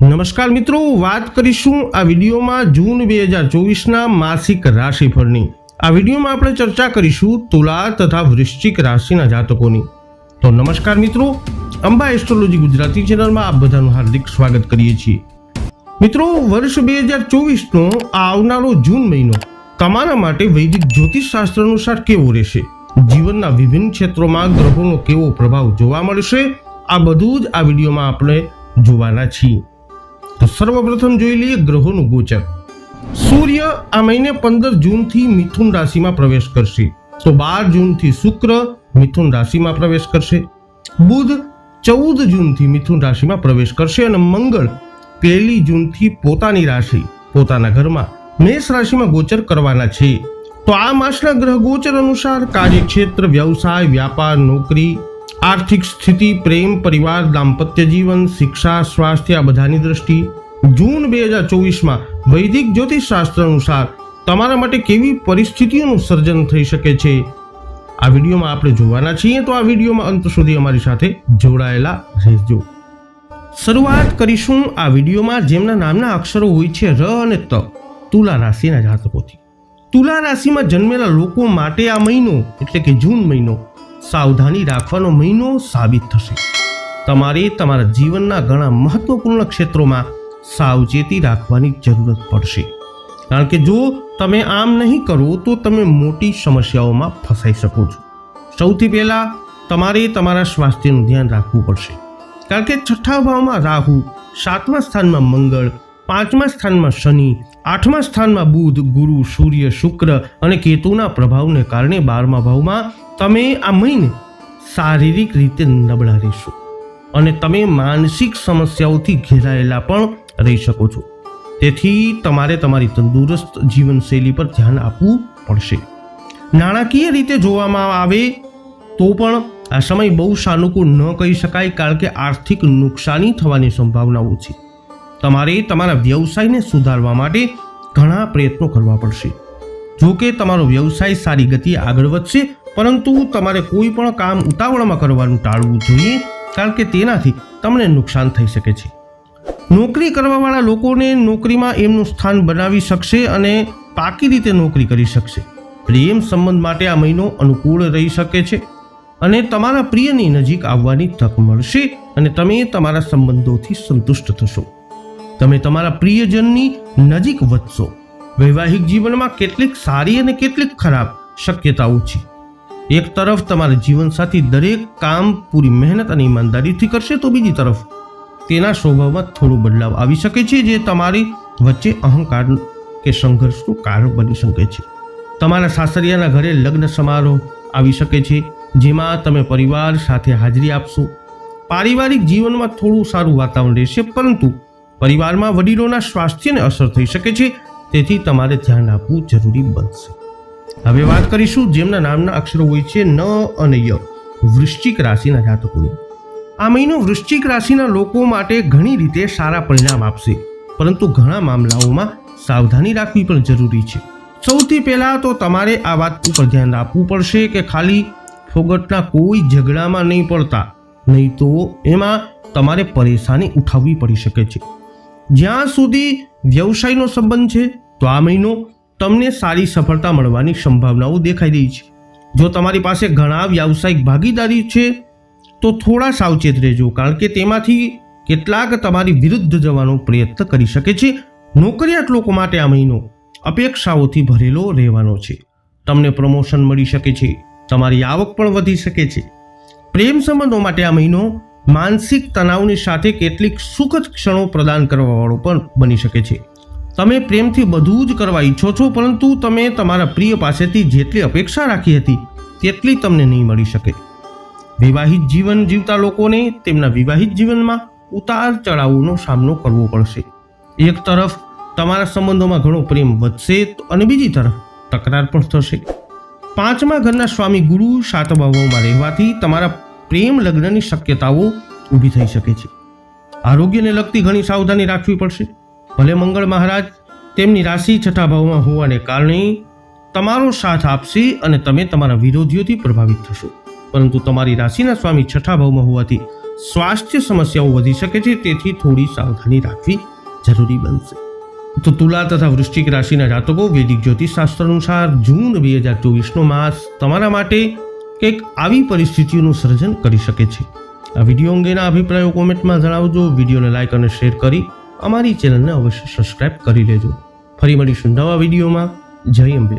નમસ્કાર મિત્રો, વાત કરીશું આ વિડીયોમાં જૂન બે હજાર ચોવીસના માસિક રાશિફળની. આ વિડીયોમાં આપણે ચર્ચા કરીશું તુલા તથા વૃશ્ચિક રાશિના જાતકોની. તો નમસ્કાર મિત્રો, અંબા એસ્ટ્રોલોજી ગુજરાતી ચેનલમાં આપ બધાનું હાર્દિક સ્વાગત કરીએ છીએ. મિત્રો, વર્ષ બે હજાર ચોવીસનો આવનારો જૂન મહિનો તમારા માટે વૈદિક જ્યોતિષ શાસ્ત્ર અનુસાર કેવો રહેશે? જીવનના વિભિન્ન ક્ષેત્રોમાં ગ્રહોનો કેવો પ્રભાવ જોવા મળશે? આ બધું જ આ વિડીયોમાં આપણે જોવાના છીએ. તો સર્વપ્રથમ જોઈ લઈએ ગ્રહોનું ગોચર. સૂર્ય આ મહિને પંદર જૂનથી મિથુન રાશિમાં પ્રવેશ કરશે. તો બાર જૂનથી શુક્ર મિથુન રાશિમાં પ્રવેશ કરશે. બુધ ચૌદ જૂનથી મિથુન રાશિમાં પ્રવેશ કરશે અને મંગળ પહેલી જૂનથી પોતાની રાશિ, પોતાના ઘરમાં મેષ રાશિમાં ગોચર કરવાના છે. તો આ માસના ગ્રહ ગોચર અનુસાર કાર્યક્ષેત્ર, વ્યવસાય, વ્યાપાર, નોકરી આર્થિક સ્થિતિ, પ્રેમ, પરિવાર, દાંપત્ય જીવન, શિક્ષા, સ્વાસ્થ્ય, આ બધાની દ્રષ્ટિ જૂન બે હજાર ચોવીસમાં વૈદિક જ્યોતિષ શાસ્ત્ર અનુસાર તમારા માટે કેવી પરિસ્થિતિઓનું સર્જન થઈ શકે છે? આ વિડીયોમાં આપણે જોવાના છીએ, તો આ વિડીયોમાં અંત સુધી અમારી સાથે જોડાયેલા રહેજો. શરૂઆત કરીશું આ વિડીયોમાં, જેમના નામના અક્ષરો હોય છે ર અને ત, તુલા રાશિના જાતકોથી. તુલા રાશિમાં જન્મેલા લોકો માટે આ મહિનો, એટલે કે જૂન મહિનો સાવધાની રાખવાનો મહિનો સાબિત થશે. તમારે તમારા જીવનના ઘણા મહત્વપૂર્ણ ક્ષેત્રોમાં સાવચેતી રાખવાની જરૂરત પડશે. કારણ કે જો તમે આમ નહીં કરો, તો તમે મોટી સમસ્યાઓમાં ફસાઈ શકો છો. સૌથી પહેલાં તમારે તમારા સ્વાસ્થ્યનું ધ્યાન રાખવું પડશે. કારણ કે છઠ્ઠા ભાવમાં રાહુ સાતમા સ્થાનમાં મંગળ પાંચમા સ્થાનમાં શનિ, આઠમા સ્થાનમાં બુધ, ગુરુ, સૂર્ય, શુક્ર અને કેતુના પ્રભાવને કારણે બારમા ભાવમાં તમે આ મહિને શારીરિક રીતે નબળા રહેશો અને તમે માનસિક સમસ્યાઓથી ઘેરાયેલા પણ રહી શકો છો. તેથી તમારે તમારી તંદુરસ્ત જીવનશૈલી પર ધ્યાન આપવું પડશે. નાણાકીય રીતે જોવામાં આવે તો પણ આ સમય બહુ સાનુકૂળ ન કહી શકાય, કારણ કે આર્થિક નુકસાની થવાની સંભાવનાઓ છે. તમારે તમારા વ્યવસાયને સુધારવા માટે ઘણા પ્રયત્નો કરવા પડશે. જો કે તમારો વ્યવસાય સારી ગતિએ આગળ વધશે, પરંતુ તમારે કોઈ પણ કામ ઉતાવળમાં કરવાનું ટાળવું જોઈએ, કારણ કે તેનાથી તમને નુકસાન થઈ શકે છે. નોકરી કરવાવાળા લોકોને નોકરીમાં એમનું સ્થાન બનાવી શકશે અને પાકી રીતે નોકરી કરી શકશે. પ્રેમ સંબંધ માટે આ મહિનો અનુકૂળ રહી શકે છે અને તમારા પ્રિયની નજીક આવવાની તક મળશે અને તમે તમારા સંબંધોથી સંતુષ્ટ થશો. તમે તમારા પ્રિયજનની નજીક વધશો. વૈવાહિક જીવનમાં કેટલીક સારી અને કેટલીક ખરાબ શક્યતાઓ છે. એક તરફ તમારા જીવનસાથી દરેક કામ પૂરી મહેનત અને ઈમાનદારીથી કરશે તો બીજી તરફ તેના સ્વભાવમાં થોડો બદલાવ આવી શકે છે જે તમારી વચ્ચે અહંકાર કે સંઘર્ષનું કારણ બની શકે છે. તમારા સાસરિયાના ઘરે લગ્ન સમારોહ આવી શકે છે, જેમાં તમે પરિવાર સાથે હાજરી આપશો. પારિવારિક જીવનમાં થોડું સારું વાતાવરણ રહેશે, પરંતુ પરિવારમાં વડીલોના સ્વાસ્થ્યને અસર થઈ શકે છે, તેથી તમારે ધ્યાન આપવું જરૂરી બનશે. હવે વાત કરીશું જેમના નામના અક્ષરો હોય છે, ન અને ય, વૃશ્ચિક રાશિના જાતકોની. આ મહિનો વૃશ્ચિક રાશિના લોકો માટે ઘણી રીતે સારા પરિણામ આપશે, પરંતુ ઘણા મામલાઓમાં સાવધાની રાખવી પણ જરૂરી છે. સૌથી પહેલાં તો તમારે આ વાત ઉપર ધ્યાન આપવું પડશે કે ખાલી ફોગટના કોઈ ઝઘડામાં નહીં પડતા, નહીં તો એમાં તમારે પરેશાની ઉઠાવવી પડી શકે છે. જ્યાં સુધી વ્યવસાયનો સંબંધ છે, તો આ મહિનો તમને સારી સફળતા મળવાની સંભાવનાઓ દેખાઈ રહી છે. જો તમારી પાસે ઘણા વ્યાવસાયિક ભાગીદારી છે, તો થોડા સાવચેત રહેજો, કારણ કે તેમાંથી કેટલાક તમારી વિરુદ્ધ જવાનો પ્રયત્ન કરી શકે છે. નોકરિયાત લોકો માટે આ મહિનો અપેક્ષાઓથી ભરેલો રહેવાનો છે. તમને પ્રમોશન મળી શકે છે, તમારી આવક પણ વધી શકે છે. પ્રેમ સંબંધો માટે આ મહિનો માનસિક તણાવની સાથે કેટલીક સુખદ ક્ષણો પ્રદાન કરવાવાળો પણ બની શકે છે. તમે પ્રેમથી બધું જ કરવા ઈચ્છો છો, પરંતુ તમે તમારા પ્રિય પાસેથી જેટલી અપેક્ષા રાખી હતી, તેટલી તમને નહીં મળી શકે. વિવાહિત જીવન જીવતા લોકોને તેમના વિવાહિત જીવનમાં ઉતાર ચઢાવનો સામનો કરવો પડશે. એક તરફ તમારા સંબંધોમાં ઘણો પ્રેમ વધશે અને બીજી તરફ તકરાર પણ થશે. પાંચમા ઘરના સ્વામી ગુરુ સાતમા ભાવમાં રહેવાથી તમારા પ્રેમ લગ્નની શક્યતાઓ ઊભી થઈ શકે છે. આરોગ્યને લગતી ઘણી સાવધાની રાખવી પડશે. ભલે મંગળ મહારાજ તેમની રાશિ છઠ્ઠા ભાવમાં હોવાને કારણે તમારો સાથ આપશે અને તમે તમારા વિરોધીઓથી પ્રભાવિત થશો. પરંતુ તમારી રાશિના સ્વામી છઠ્ઠા ભાવમાં હોવાથી સ્વાસ્થ્ય સમસ્યાઓ વધી શકે છે, તેથી થોડી સાવધાની રાખવી જરૂરી બનશે. તો તુલા તથા વૃશ્ચિક રાશિના જાતકો વૈદિક જ્યોતિષશાસ્ત્ર અનુસાર જૂન બે હજાર ચોવીસનો માસ તમારા માટે કંઈક આવી પરિસ્થિતિઓનું સર્જન કરી શકે છે. આ વીડિયો અંગેના અભિપ્રાયો કોમેન્ટમાં જણાવજો. વિડીયોને લાઇક અને શેર કરી અમારી ચેનલને અવશ્ય સબસ્ક્રાઇબ કરી લેજો. ફરી મળીશું નવા વિડીયોમાં. જય અંબે.